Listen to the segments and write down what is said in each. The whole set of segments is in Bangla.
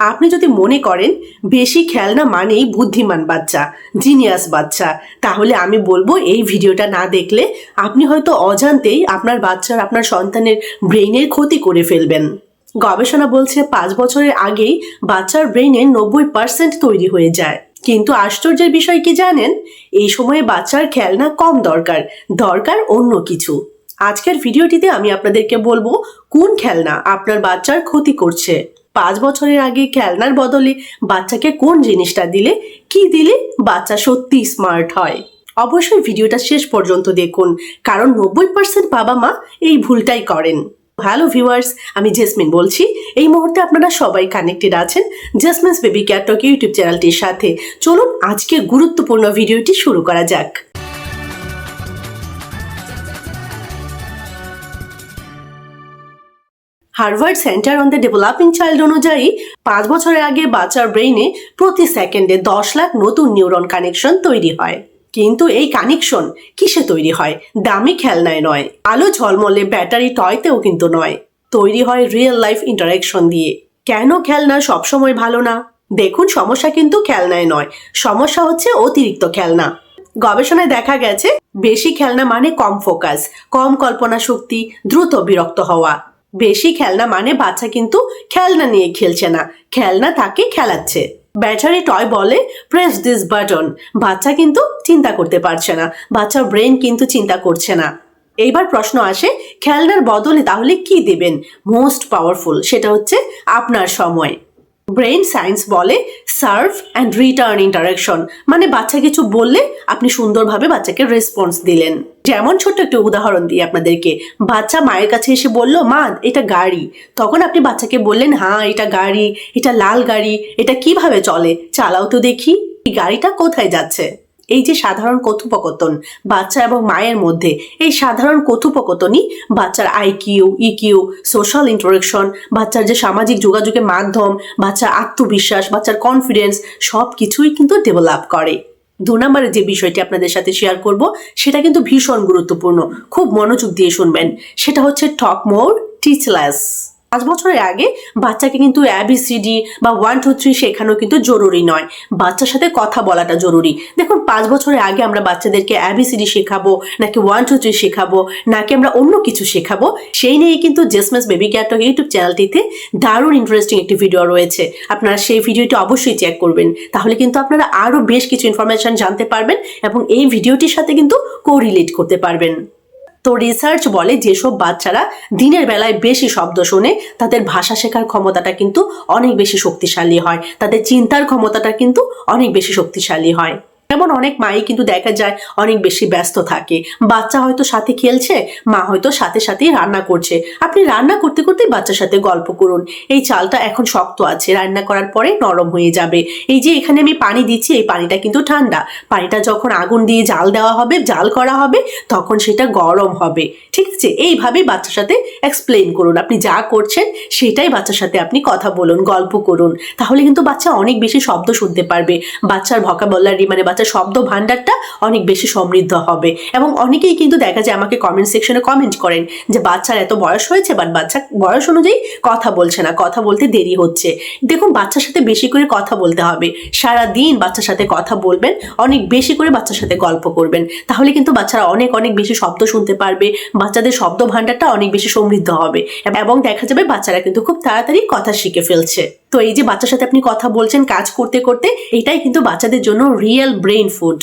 আপনি যদি মনে করেন, বেশি খেলনা মানেই বুদ্ধিমান বাচ্চা জিনিয়াস বাচ্চা, তাহলে আমি বলব এই ভিডিওটা না দেখলে আপনি হয়তো অজান্তেই আপনার বাচ্চার, আপনার সন্তানের ব্রেইনের ক্ষতি করে ফেলবেন। গবেষণা বলছে পাঁচ বছরের আগেই বাচ্চার ব্রেইনের নব্বই পার্সেন্ট তৈরি হয়ে যায়। কিন্তু আশ্চর্যের বিষয় কি জানেন? এই সময়ে বাচ্চার খেলনা কম দরকার দরকার অন্য কিছু। আজকের ভিডিওটিতে আমি আপনাদেরকে বলব, কোন খেলনা আপনার বাচ্চার ক্ষতি করছে? পাঁচ বছরের আগে খেলনার বদলে বাচ্চাকে কোন জিনিসটা দিলে? কি দিলে বাচ্চা সত্যি স্মার্ট হয়? অবশ্যই ভিডিওটা শেষ পর্যন্ত দেখুন, কারণ নব্বই পার্সেন্ট বাবা মা এই ভুলটাই করেন। হ্যালো ভিউয়ার্স, আমি জেসমিন বলছি। এই মুহূর্তে আপনারা সবাই কানেক্টেড আছেন জেসমিনস বেবি ক্যাটক ইউটিউব চ্যানেলটির সাথে। চলুন আজকে গুরুত্বপূর্ণ ভিডিওটি শুরু করা যাক। Harvard centre on the developing child অনুযায়ী পাঁচ বছরের আগে বাচ্চার ব্রেইনে প্রতি সেকেন্ডে দশ লাখ নতুন নিউরন কানেকশন তৈরি হয়। কিন্তু এই কানেকশন কিসে তৈরি হয়? দামি খেলনায় নয়। আলো ঝলমলে ব্যাটারি টয়তেও কিন্তু নয়। তৈরি হয় রিয়েল লাইফ ইন্টারাকশন দিয়ে। কেন খেলনা সবসময় ভালো না? দেখুন, সমস্যা কিন্তু খেলনায় নয়। সমস্যা হচ্ছে অতিরিক্ত খেলনা। গবেষণায় দেখা গেছে, বেশি খেলনা মানে কম ফোকাস, কম কল্পনা শক্তি দ্রুত বিরক্ত হওয়া। বেশি খেলনা মানে বাচ্চা কিন্তু খেলনা নিয়ে খেলছে না। খেলনা তাকে খেলাচ্ছে। ব্যাটারি টয় বলে প্রেস দিস বাটন বাচ্চা কিন্তু চিন্তা করতে পারছে না। বাচ্চার ব্রেন কিন্তু চিন্তা করছে না। এইবার প্রশ্ন আসে, খেলনার বদলে তাহলে কি দেবেন? মোস্ট পাওয়ারফুল সেটা হচ্ছে, আপনার সময়। ব্রেন সায়েন্স বলে সার্ভ অ্যান্ড রিটার্ন ইন্টারাকশন মানে বাচ্চা কিছু বললে আপনি সুন্দরভাবে বাচ্চাকে রেসপন্স দিলেন। যেমন ছোট্ট একটা উদাহরণ দিই আপনাদেরকে। বাচ্চা মায়ের কাছে এসে বলল, মা, এটা গাড়ি। তখন আপনি বাচ্চাকে বললেন হ্যাঁ এটা গাড়ি, এটা লাল গাড়ি, এটা কীভাবে চলে? চালাও তো দেখি। এই গাড়িটা কোথায় যাচ্ছে? এই যে সাধারণ কথোপকথন বাচ্চা এবং মায়ের মধ্যে, এই সাধারণ কথোপকথনই বাচ্চার আইকিউ ইকিউ সোশ্যাল ইন্টারেকশন বাচ্চার যে সামাজিক যোগাযোগের মাধ্যম, বাচ্চার আত্মবিশ্বাস, বাচ্চার কনফিডেন্স সব কিছুই কিন্তু ডেভেলপ করে। দু নম্বরে যে বিষয়টি আপনাদের সাথে শেয়ার করব, সেটা কিন্তু ভীষণ গুরুত্বপূর্ণ। খুব মনোযোগ দিয়ে শুনবেন। সেটা হচ্ছে টক মোর টিচলেস পাঁচ বছরের আগে বাচ্চাকে কিন্তু অ্যাবিসিডি বা ওয়ান টু থ্রি শেখানো কিন্তু জরুরি নয়। বাচ্চার সাথে কথা বলাটা জরুরি। দেখুন, পাঁচ বছরের আগে আমরা বাচ্চাদেরকে অ্যাবিসিডি শেখাবো, নাকি ওয়ান টু থ্রি শেখাবো, নাকি আমরা অন্য কিছু শেখাবো, সেই নিয়ে কিন্তু জেসমেস বেবি ক্যাটক ইউটিউব চ্যানেলটিতে দারুণ ইন্টারেস্টিং একটি ভিডিও রয়েছে। আপনারা সেই ভিডিওটি অবশ্যই চেক করবেন। তাহলে কিন্তু আপনারা আরও বেশ কিছু ইনফরমেশন জানতে পারবেন এবং এই ভিডিওটির সাথে কিন্তু কোরিলেট করতে পারবেন। তো রিসার্চ বলে যেসব বাচ্চারা দিনের বেলায় বেশি শব্দ শোনে, তাদের ভাষা শেখার ক্ষমতাটা কিন্তু অনেক বেশি শক্তিশালী হয়। তাদের চিন্তার ক্ষমতাটা কিন্তু অনেক বেশি শক্তিশালী হয়। এমন অনেক মাই কিন্তু দেখা যায় অনেক বেশি ব্যস্ত থাকে। বাচ্চা হয়তো সাথে খেলছে, মা হয়তো সাথে সাথেই রান্না করছে। আপনি রান্না করতে করতে বাচ্চার সাথে গল্প করুন। এই চালটা এখন শক্ত আছে, রান্না করার পরে নরম হয়ে যাবে। এই যে এখানে আমি পানি দিচ্ছি, এই পানিটা কিন্তু ঠান্ডা। পানিটা যখন আগুন দিয়ে জাল দেওয়া হবে, জাল করা হবে, তখন সেটা গরম হবে। ঠিক আছে? এইভাবে বাচ্চার সাথে এক্সপ্লেন করুন। আপনি যা করছেন, সেটাই বাচ্চার সাথে আপনি কথা বলুন, গল্প করুন। তাহলে কিন্তু বাচ্চা অনেক বেশি শব্দ শুনতে পারবে। বাচ্চার ভকাবলারি মানে বাচ্চার শব্দ ভাণ্ডারটা অনেক বেশি সমৃদ্ধ হবে। এবং অনেকেই কিন্তু দেখা যায় আমাকে কমেন্ট সেকশনে কমেন্ট করেন যে, বাচ্চার এত বয়স হয়েছে বাট বাচ্চা বয়স অনুযায়ী কথা বলছে না, কথা বলতে দেরি হচ্ছে। দেখুন, বাচ্চার সাথে বেশি করে কথা বলতে হবে। সারা দিন বাচ্চার সাথে কথা বলবেন, অনেক বেশি করে বাচ্চার সাথে গল্প করবেন। তাহলে কিন্তু বাচ্চারা অনেক অনেক বেশি শব্দ শুনতে পারবে, বাচ্চাদের শব্দ ভাণ্ডারটা অনেক বেশি সমৃদ্ধ হবে। এবং দেখা যাবে বাচ্চারা কিন্তু খুব তাড়াতাড়ি কথা শিখে ফেলছে। তো এই যে বাচ্চার সাথে আপনি কথা বলছেন কাজ করতে করতে, এটাই কিন্তু বাচ্চাদের জন্য রিয়েল ব্রেইন ফুড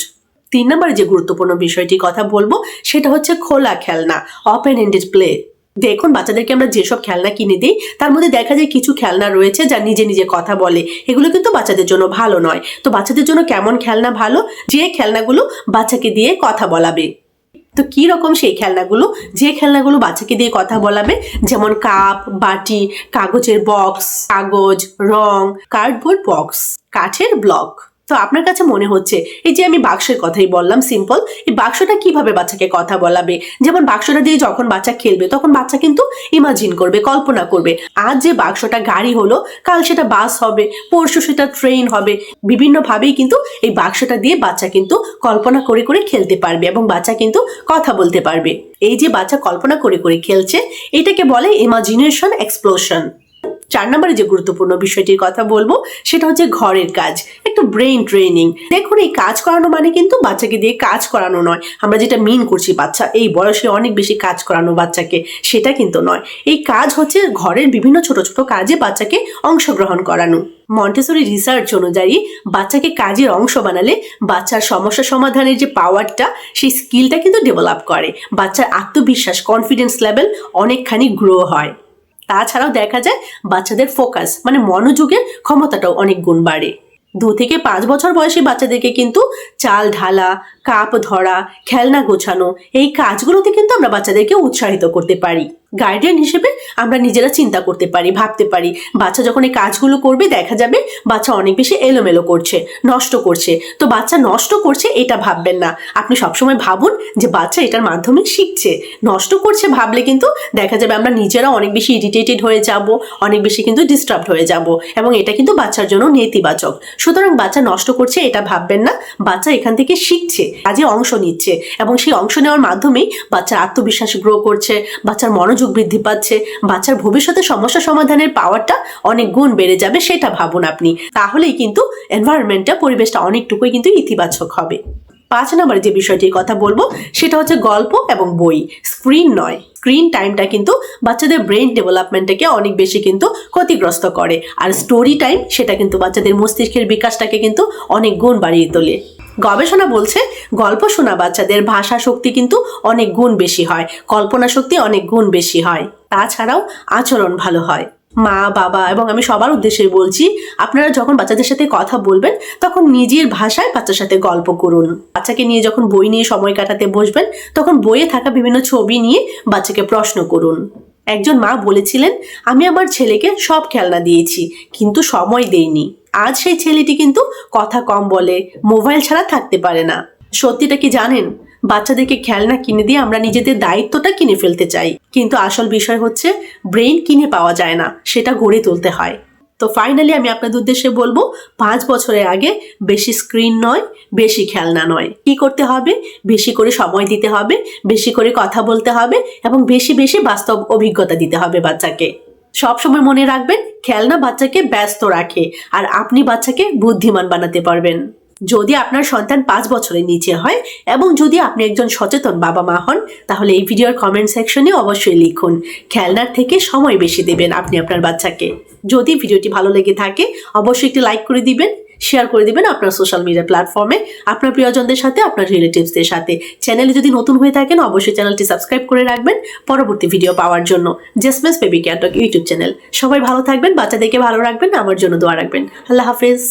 তিন নম্বরে যে গুরুত্বপূর্ণ বিষয়টি কথা বলব, সেটা হচ্ছে খোলা খেলনা ওপেন এন্ডেড প্লে দেখুন, বাচ্চাদেরকে আমরা যেসব খেলনা কিনে দিই, তার মধ্যে দেখা যায় কিছু খেলনা রয়েছে যা নিজে নিজে কথা বলে। এগুলো কিন্তু বাচ্চাদের জন্য ভালো নয়। তো বাচ্চাদের জন্য কেমন খেলনা ভালো? যে খেলনাগুলো বাচ্চাকে দিয়ে কথা বলাবে। তো কি রকম সেই খেলনাগুলো? যে খেলনাগুলো বাচ্চাকে দিয়ে কথা বলাবে, যেমন কাপ, বাটি, কাগজের বক্স কাগজ, রং কার্ডবোর্ড বক্স কাঠের ব্লক তো আপনার কাছে মনে হচ্ছে, এই যে আমি বাক্সের কথাই বললাম সিম্পল এই বাক্সটা কীভাবে বাচ্চাকে কথা বলাবে? যেমন বাক্সটা দিয়ে যখন বাচ্চা খেলবে, তখন বাচ্চা কিন্তু ইমাজিন করবে, কল্পনা করবে, আজ যে বাক্সটা গাড়ি হলো, কাল সেটা বাস হবে, পরশু সেটা ট্রেন হবে। বিভিন্নভাবেই কিন্তু এই বাক্সটা দিয়ে বাচ্চা কিন্তু কল্পনা করে করে খেলতে পারবে এবং বাচ্চা কিন্তু কথা বলতে পারবে। এই যে বাচ্চা কল্পনা করে করে খেলছে, এটাকে বলে ইমাজিনেশন এক্সপ্লোশন চার নম্বরে যে গুরুত্বপূর্ণ বিষয়টির কথা বলব, সেটা হচ্ছে ঘরের কাজ, একটু ব্রেন ট্রেনিং দেখুন, এই কাজ করানো মানে কিন্তু বাচ্চাকে দিয়ে কাজ করানো নয়। আমরা যেটা মিন করছি, বাচ্চা, এই বয়সে অনেক বেশি কাজ করানো বাচ্চাকে, সেটা কিন্তু নয়। এই কাজ হচ্ছে ঘরের বিভিন্ন ছোট ছোট কাজে বাচ্চাকে অংশগ্রহণ করানো। মন্টেসরি রিসার্চ অনুযায়ী, বাচ্চাকে কাজের অংশ বানালে বাচ্চার সমস্যা সমাধানের যে পাওয়ারটা সেই স্কিলটা কিন্তু ডেভেলপ করে। বাচ্চার আত্মবিশ্বাস কনফিডেন্স লেভেল অনেকখানি গ্রো হয়। তাছাড়াও দেখা যায় বাচ্চাদের ফোকাস মানে মনোযোগের ক্ষমতাটাও অনেক গুণ বাড়ে। দু থেকে পাঁচ বছর বয়সী বাচ্চাদেরকে কিন্তু চাল ঢালা, কাপ ধরা, খেলনা গোছানো, এই কাজগুলোতে কিন্তু আমরা বাচ্চাদেরকে উৎসাহিত করতে পারি। গার্ডিয়ান হিসেবে আমরা নিজেরা চিন্তা করতে পারি, ভাবতে পারি। বাচ্চা যখন এই কাজগুলো করবে, দেখা যাবে বাচ্চা অনেক বেশি এলোমেলো করছে, নষ্ট করছে। তো বাচ্চা নষ্ট করছে এটা ভাববেন না। আপনি সবসময় ভাবুন যে বাচ্চা এটার মাধ্যমে শিখছে। নষ্ট করছে ভাবলে কিন্তু দেখা যাবে আমরা নিজেরা অনেক বেশি ইরিটেটেড হয়ে যাব, অনেক বেশি কিন্তু ডিস্টার্বড হয়ে যাব এবং এটা কিন্তু বাচ্চার জন্য নেতিবাচক। সুতরাং বাচ্চা নষ্ট করছে এটা ভাববেন না। বাচ্চা এখান থেকে শিখছে, কাজে অংশ নিচ্ছে এবং সেই অংশ নেওয়ার মাধ্যমেই বাচ্চার আত্মবিশ্বাস গ্রো করছে, বাচ্চার মনোযোগ বৃদ্ধি পাচ্ছে, বাচ্চার ভবিষ্যতে সমস্যা সমাধানের পাওয়ারটা অনেক গুণ বেড়ে যাবে সেটা ভাবুন আপনি। তাহলেই কিন্তু এনভায়রনমেন্টটা পরিবেশটা অনেকটুকুই কিন্তু ইতিবাচক হবে। পাঁচ নম্বরে যে বিষয়টির কথা বলব, সেটা হচ্ছে গল্প এবং বই। স্ক্রিন নয়। স্ক্রিন টাইমটা কিন্তু বাচ্চাদের ব্রেন ডেভেলপমেন্টটাকে অনেক বেশি কিন্তু ক্ষতিগ্রস্ত করে। আর স্টোরি টাইম সেটা কিন্তু বাচ্চাদের মস্তিষ্কের বিকাশটাকে কিন্তু অনেক গুণ বাড়িয়ে তোলে। গবেষণা বলছে, গল্প শোনা বাচ্চাদের ভাষা শক্তি কিন্তু অনেক গুণ বেশি হয়, কল্পনা শক্তি অনেক গুণ বেশি হয়। তাছাড়াও আচরণ ভালো হয়। মা, বাবা এবং আমি সবার উদ্দেশ্যে বলছি, আপনারা যখন বাচ্চাদের সাথে কথা বলবেন, তখন নিজের ভাষায় বাচ্চার সাথে গল্প করুন। বাচ্চাকে নিয়ে যখন বই নিয়ে সময় কাটাতে বসবেন, তখন বইয়ে থাকা বিভিন্ন ছবি নিয়ে বাচ্চাকে প্রশ্ন করুন। একজন মা বলেছিলেন, আমি আমার ছেলেকে সব খেলনা দিয়েছি, কিন্তু সময় দেইনি। আজ সেই ছেলেটি কিন্তু কথা কম বলে, মোবাইল ছাড়া থাকতে পারে না। সত্যিটা কি জানেন? বাচ্চাদেরকে খেলনা কিনে দিয়ে আমরা নিজেদের দায়িত্বটা কিনে ফেলতে চাই। কিন্তু আসল বিষয় হচ্ছে, ব্রেইন কিনে পাওয়া যায় না, সেটা গড়ে তুলতে হয়। তো ফাইনালি আমি আপনাদের উদ্দেশ্যে বলব, পাঁচ বছরের আগে বেশি স্ক্রিন নয়, বেশি খেলনা নয়। কি করতে হবে? বেশি করে সময় দিতে হবে, বেশি করে কথা বলতে হবে এবং বেশি বেশি বাস্তব অভিজ্ঞতা দিতে হবে বাচ্চাকে। সবসময় মনে রাখবেন, খেলনা বাচ্চাকে ব্যস্ত রাখে আর আপনি বাচ্চাকে বুদ্ধিমান বানাতে পারবেন। যদি আপনার সন্তান পাঁচ বছরের নিচে হয় এবং যদি আপনি একজন সচেতন বাবা মা হন, তাহলে এই ভিডিওর কমেন্ট সেকশনে অবশ্যই লিখুন। খেলনার থেকে সময় বেশি দেবেন আপনি আপনার বাচ্চাকে। যদি ভিডিওটি ভালো লেগে থাকে, অবশ্যই একটি লাইক করে দিবেন শেয়ার করে দিবেন আপনার সোশ্যাল মিডিয়া প্ল্যাটফর্মে আপনার প্রিয়জনদের সাথে, আপনার রিলেটিভসদের সাথে। চ্যানেলে যদি নতুন হয়ে থাকেন, অবশ্যই চ্যানেলটি সাবস্ক্রাইব করে রাখবেন পরবর্তী ভিডিও পাওয়ার জন্য। জেসমেস বেবি ক্যাটক ইউটিউব চ্যানেল সবাই ভালো থাকবেন, বাচ্চাদেরকে ভালো রাখবেন, আমার জন্য দোয়া রাখবেন। আল্লাহ হাফেজ।